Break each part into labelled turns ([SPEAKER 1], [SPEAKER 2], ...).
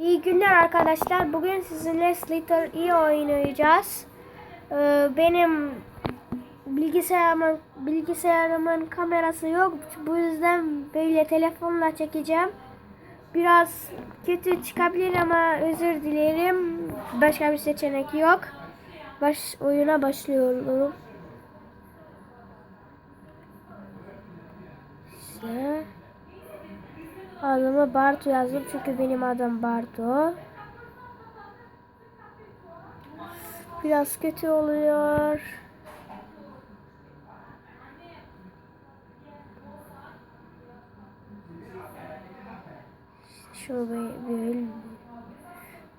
[SPEAKER 1] İyi günler arkadaşlar. Bugün sizinle Slither iyi oynayacağız. Ee, benim bilgisayarımın bilgisayarımın kamerası yok. Bu yüzden böyle telefonla çekeceğim. Biraz kötü çıkabilir ama özür dilerim. Başka bir seçenek yok. Baş oyuna başlıyorum. İşte. Adımı Bartu yazdım çünkü benim adım Bartu. Biraz kötü oluyor. Şu böyle.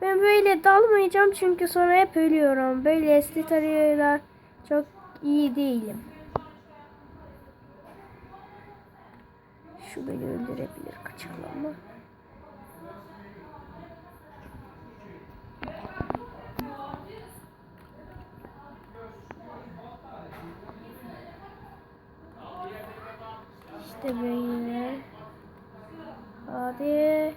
[SPEAKER 1] Ben böyle dalmayacağım çünkü sonra hep ölüyorum. Böyle tarayla çok iyi değilim. Şu beni öldürebilir kaçalım mı? İşte böyle. Hadi.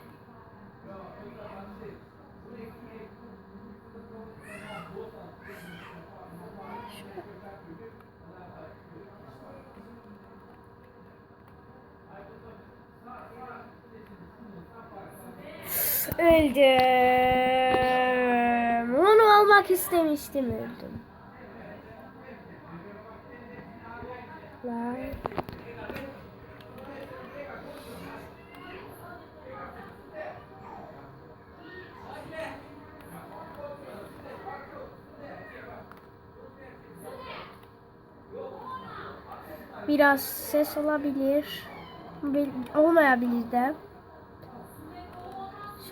[SPEAKER 1] Öldüm. Onu almak istemiştim öldüm. Biraz ses olabilir. Bil- Olmayabilir de.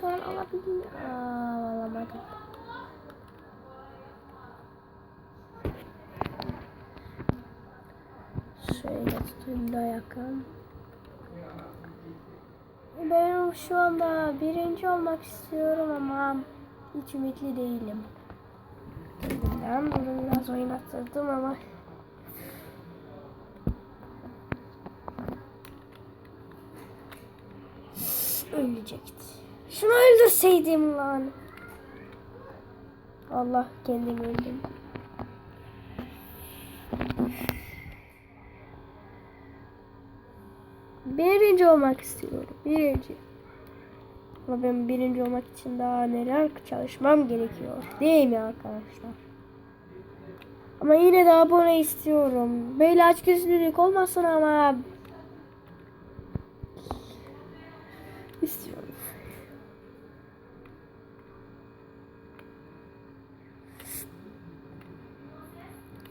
[SPEAKER 1] Şu an alabilir. Aa, alamadım. Şöyle tutayım da yakın. Ben şu anda birinci olmak istiyorum ama hiç ümitli değilim. Kendimden bunu biraz oynattırdım ama ölecekti. Şunu öldürseydim lan. Allah kendim öldüm. Birinci olmak istiyorum. Birinci. Ama ben birinci olmak için daha neler çalışmam gerekiyor. Değil mi arkadaşlar? Ama yine de abone istiyorum. Böyle açgözlülük olmasın ama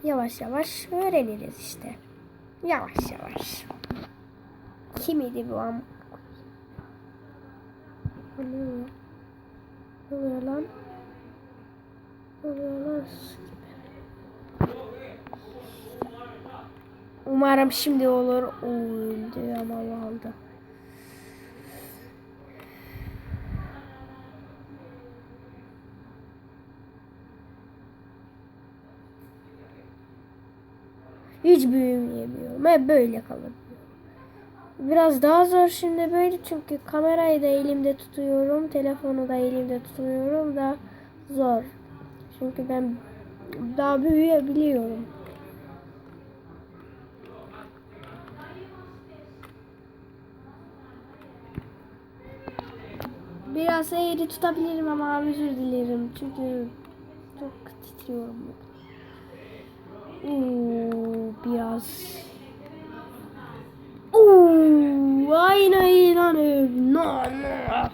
[SPEAKER 1] Yavaş yavaş öğreniriz işte. Yavaş yavaş. Kim idi bu am? Ne oluyor lan? Ne oluyor lan? Umarım şimdi olur. O öldü ama aldı. Hiç büyümeyemiyorum. Hep böyle kalır. Biraz daha zor şimdi böyle çünkü kamerayı da elimde tutuyorum. Telefonu da elimde tutuyorum da zor. Çünkü ben daha büyüyebiliyorum. Biraz eğri tutabilirim ama özür dilerim. Çünkü çok titriyorum. Oo, biraz. Oo, aynen inanıyorum. No, no.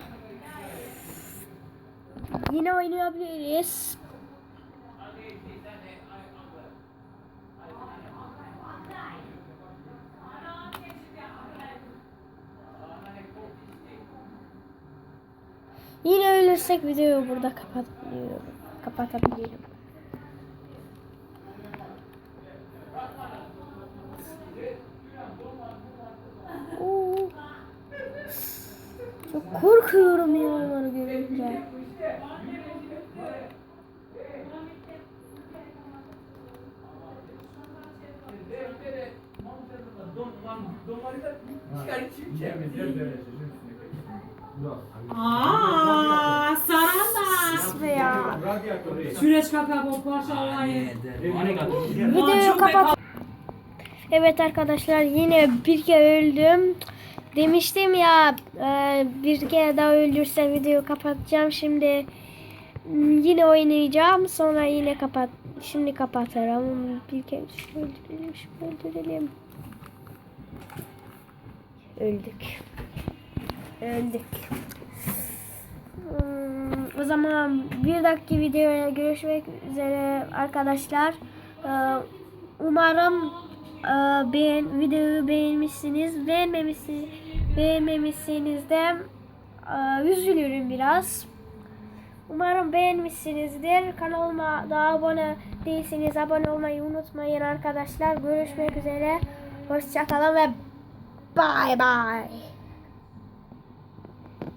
[SPEAKER 1] Yine oynayabiliriz. Yine ölürsek videoyu burada kapatabiliyorum. Kapatabilirim. Oo. Çok korkuyorum ya onları görünce.
[SPEAKER 2] Aa, Süreç kaka bu parçalayı.
[SPEAKER 1] Videoyu kapat. Evet arkadaşlar yine bir kere öldüm. Demiştim ya e, bir kere daha öldürse videoyu kapatacağım. Şimdi yine oynayacağım. Sonra yine kapat. Şimdi kapatırım. Bir kere şunu öldürelim. Şunu öldürelim. Öldük. Öldük. Hmm, O zaman bir dakika videoya görüşmek üzere arkadaşlar. Ee, Umarım beğen videoyu beğenmişsiniz. Beğenmemişsiniz, beğenmemişsiniz de üzülürüm biraz. Umarım beğenmişsinizdir. Kanalıma daha abone değilseniz abone olmayı unutmayın arkadaşlar. Görüşmek üzere. Hoşçakalın ve bye bye.